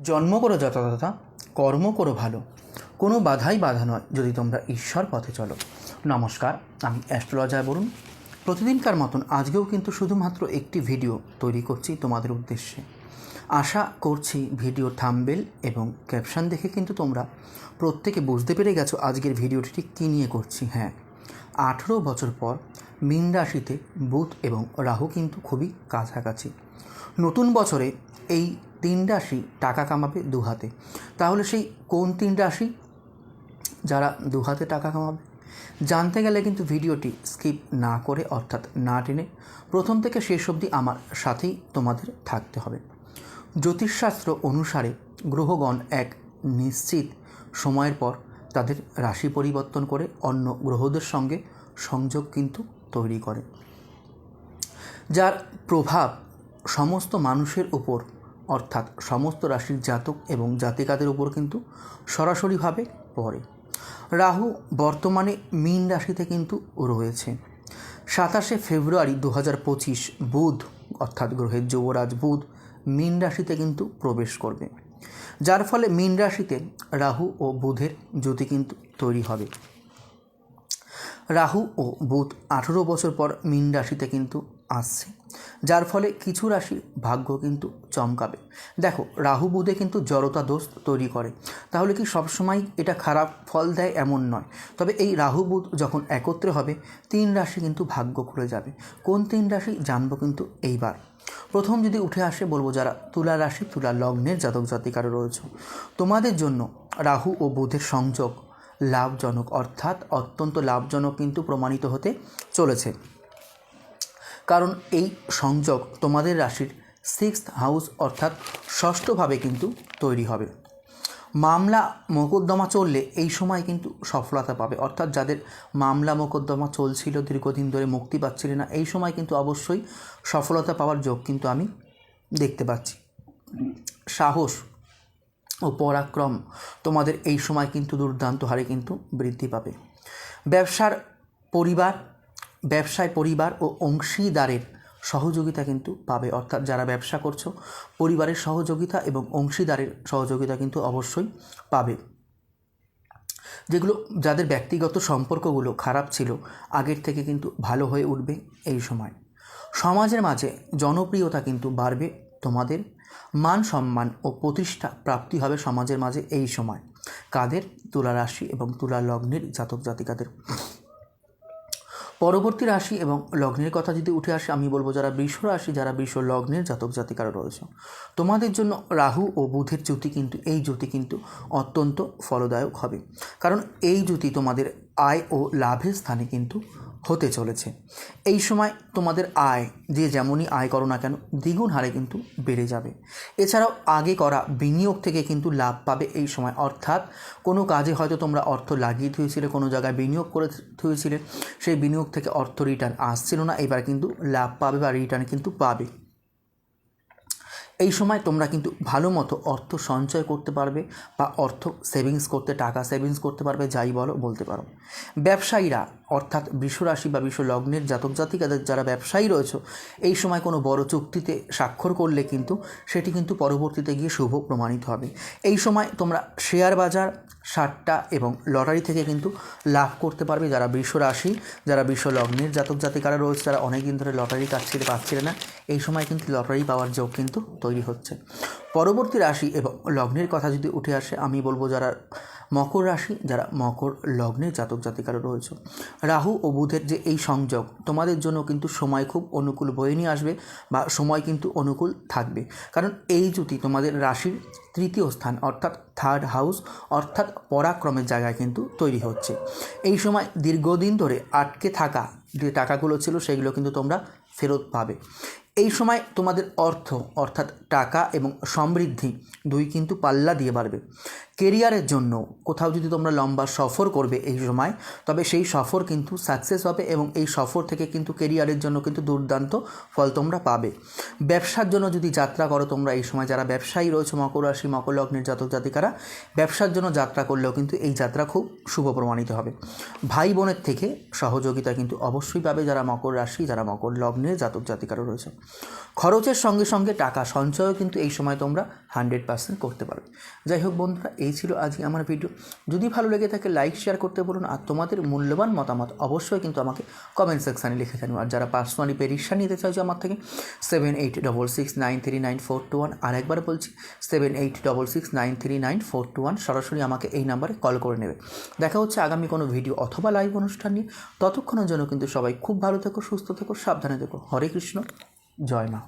জন্ম করো যথাযথা, কর্ম করো ভালো। কোনো বাধাই বাধা নয় যদি তোমরা ঈশ্বর পথে চলো। নমস্কার, আমি অ্যাস্ট্রোলজার বলুন প্রতিদিনকার মতন আজকেও কিন্তু শুধুমাত্র একটি ভিডিও তৈরি করছি তোমাদের উদ্দেশ্যে। আশা করছি ভিডিও থাম্বেল এবং ক্যাপশন দেখে কিন্তু তোমরা প্রত্যেকে বুঝতে পেরে গেছো আজকের ভিডিওটি ঠিক কী নিয়ে করছি। হ্যাঁ আঠেরো বছর পর মীন রাশিতে বুধ এবং রাহু কিন্তু খুবই কাছাকাছি। নতুন বছরে এই তিন রাশি টাকা কামাবে দু হাতে তাহলে সেই কোন তিন রাশি? যারা দু হাতে টাকা কামাবে। জানতে গেলে কিন্তু ভিডিওটি স্কিপ না করে অর্থাৎ না টেনে প্রথম থেকে শেষ অবধি আমার সাথেই তোমাদের থাকতে হবে। জ্যোতিষশাস্ত্র অনুসারে গ্রহগণ এক নিশ্চিত সময়ের পর তাদের রাশি পরিবর্তন করে অন্য গ্রহদের সঙ্গে সংযোগ কিন্তু তৈরি করে, যার প্রভাব সমস্ত মানুষের উপর অর্থাৎ সমস্ত রাশির জাতক এবং জাতিকাদের উপর কিন্তু সরাসরিভাবে পড়ে। রাহু বর্তমানে মীন রাশিতে কিন্তু রয়েছে। সাতাশে ফেব্রুয়ারি দু হাজার পঁচিশ বুধ, অর্থাৎ গ্রহের যুবরাজ বুধ, মীন রাশিতে কিন্তু প্রবেশ করবে। যার ফলে মীন রাশিতে রাহু ও বুধের জ্যোতি কিন্তু তৈরি হবে। রাহু ও বুধ আঠেরো বছর পর মীন রাশিতে কিন্তু আসছে, যার ফলে কিছু রাশির ভাগ্য কিন্তু চমকাবে। দেখো, রাহু বুধে কিন্তু জড়তা দোষ তৈরি করে। তাহলে কি সবসময় এটা খারাপ ফল দেয় এমন নয়। তবে এই রাহু বুধ যখন একত্রে হবে, তিন রাশি কিন্তু ভাগ্য খুলে যাবে। কোন তিন রাশি জানব কিন্তু এইবার। প্রথম যদি উঠে আসে, বলব যারা তুলা রাশি, তুলা লগ্নের জাতক জাতিকারা রয়েছে, তোমাদের জন্য রাহু ও বুধের সংযোগ লাভজনক, অর্থাৎ অত্যন্ত লাভজনক কিন্তু প্রমাণিত হতে চলেছে। কারণ এই সংযোগ তোমাদের রাশির সিক্সথ হাউস অর্থাৎ ষষ্ঠভাবে কিন্তু তৈরি হবে। মামলা মোকদ্দমা চললে এই সময় কিন্তু সফলতা পাবে। অর্থাৎ যাদের মামলা মোকদ্দমা চলছিল, দীর্ঘদিন ধরে মুক্তি পাচ্ছিল না, এই সময় কিন্তু অবশ্যই সফলতা পাওয়ার যোগ কিন্তু আমি দেখতে পাচ্ছি। সাহস ও পরাক্রম, তোমাদের এই সময় কিন্তু দুর্দান্ত হারে কিন্তু বৃদ্ধি পাবে। ব্যবসার পরিবার, ব্যবসায় পরিবার ও অংশীদারের সহযোগিতা কিন্তু পাবে। অর্থাৎ যারা ব্যবসা করছ, পরিবারের সহযোগিতা এবং অংশীদারের সহযোগিতা কিন্তু অবশ্যই পাবে। যেগুলো, যাদের ব্যক্তিগত সম্পর্কগুলো খারাপ ছিল, আগের থেকে কিন্তু ভালো হয়ে উঠবে এই সময়। সমাজের মাঝে জনপ্রিয়তা কিন্তু বাড়বে তোমাদের মান সম্মান ও প্রতিষ্ঠা প্রাপ্তি হবে সমাজের মাঝে এই সময়। কাদের? তুলা রাশি এবং তুলা লগ্নের জাতক জাতিকাদের। পরবর্তী রাশি এবং লগ্নের কথা যদি উঠে আসে, আমি বলব যারা বৃষ রাশি, যারা বৃষ লগ্নের জাতক জাতিকারা রয়েছে। তোমাদের জন্য রাহু ও বুধের জ্যোতি কিন্তু, এই জ্যোতি কিন্তু অত্যন্ত ফলদায়ক হবে। কারণ এই জ্যোতি তোমাদের আয় ও লাভের স্থানে কিন্তু হতে চলেছে। এই সময় তোমাদের আয়, যে যেমনই আয় করো না কেন, দ্বিগুণ হারে কিন্তু বেড়ে যাবে। এছাড়াও আগে করা বিনিয়োগ থেকে কিন্তু লাভ পাবে এই সময়। অর্থাৎ কোনো কাজে হয়তো তোমরা অর্থ লাগিয়ে থুয়েছিলে, কোনো জায়গায় বিনিয়োগ করে থুয়েছিলে, সেই বিনিয়োগ থেকে অর্থ রিটার্ন আসছিল না, এবার কিন্তু লাভ পাবে বা রিটার্ন কিন্তু পাবে। এই সময় তোমরা কিন্তু ভালো মতো অর্থ সঞ্চয় করতে পারবে বা অর্থ সেভিংস করতে, টাকা সেভিংস করতে পারবে, যাই বলো, বলতে পারো। ব্যবসায়ীরা, অর্থাৎ বিশ্বরাশি বা বিশ্ব লগ্নের জাতক জাতিকাদের যারা ব্যবসায়ী রয়েছে, এই সময় কোনো বড় চুক্তিতে স্বাক্ষর করলে কিন্তু সেটি কিন্তু পরবর্তীতে গিয়ে শুভ প্রমাণিত হবে। এই সময় তোমরা শেয়ার বাজার সাতটা এবং লটারি থেকে কিন্তু লাভ করতে পারবে। যারা বিশ্ব রাশি যারা বিশ্ব লগ্নের জাতক জাতিকারা রয়েছে যারা অনেক দিন ধরে লটারি কাটছিল, পাচ্ছিল না। এই সময় কিন্তু লটারি পাওয়ার যোগ কিন্তু তৈরি হচ্ছে। পরবর্তী রাশি এবং লগ্নের কথা যদি উঠে আসে, আমি বলব যারা মকর রাশি, যারা মকর লগ্নের জাতক জাতিকারও রয়েছে। রাহু ও বুধের যে এই সংযোগ, তোমাদের জন্য কিন্তু সময় খুব অনুকূল বয়ে নিয়ে আসবে বা সময় কিন্তু অনুকূল থাকবে। কারণ এই জুতি তোমাদের রাশির তৃতীয় স্থান, অর্থাৎ থার্ড হাউস অর্থাৎ পরাক্রমের জায়গায় কিন্তু তৈরি হচ্ছে। এই সময় দীর্ঘদিন ধরে আটকে থাকা যে টাকাগুলো ছিল, সেগুলো কিন্তু তোমরা ফেরত পাবে। এই সময় তোমাদের অর্থ, অর্থাৎ টাকা এবং সমৃদ্ধি দুই কিন্তু পাল্লা দিয়ে বাড়বে। কেরিয়ারের জন্য কোথাও যদি তোমরা লম্বা সফর করবে এই সময়, তবে সেই সফর কিন্তু সাকসেস হবে এবং এই সফর থেকে কিন্তু কেরিয়ারের জন্য কিন্তু দুর্দান্ত ফল তোমরা পাবে। ব্যবসার জন্য যদি যাত্রা করো তোমরা এই সময়, যারা ব্যবসায়ী রয়েছে, মকর রাশি, মকর লগ্নের জাতক জাতিকারা, ব্যবসার জন্য যাত্রা করলেও কিন্তু এই যাত্রা খুব শুভ প্রমাণিত হবে। ভাই বোনের থেকে সহযোগিতা কিন্তু অবশ্যই পাবে যারা মকর রাশি, যারা মকর লগ্নের জাতক জাতিকারা রয়েছে। খরচের সঙ্গে সঙ্গে টাকা সঞ্চয়ও কিন্তু এই সময় তোমরা হান্ড্রেড পার্সেন্ট করতে পারবে। যাই হোক বন্ধুরা এই ছিল আজকে আমার ভিডিও। যদি ভালো লেগে থাকে লাইক শেয়ার করতে বলুন। আর তোমাদের মূল্যবান মতামত অবশ্যই কিন্তু আমাকে কমেন্ট সেকশানে লিখে জানিও। আর যারা পার্সোনালি পরীক্ষা নিতে চাইছো আমার থেকে seven eight double six nine three nine four two one আর একবার বলছি seven eight double six nine three nine four two one সরাসরি আমাকে এই নাম্বারে কল করে নেবে। দেখা হচ্ছে আগামী কোনো ভিডিও অথবা লাইভ অনুষ্ঠান নিয়ে। ততক্ষণের জন্য কিন্তু সবাই খুব ভালো থেকো, সুস্থ থেকো, সাবধানে থেকো। হরে কৃষ্ণ, জয় মা।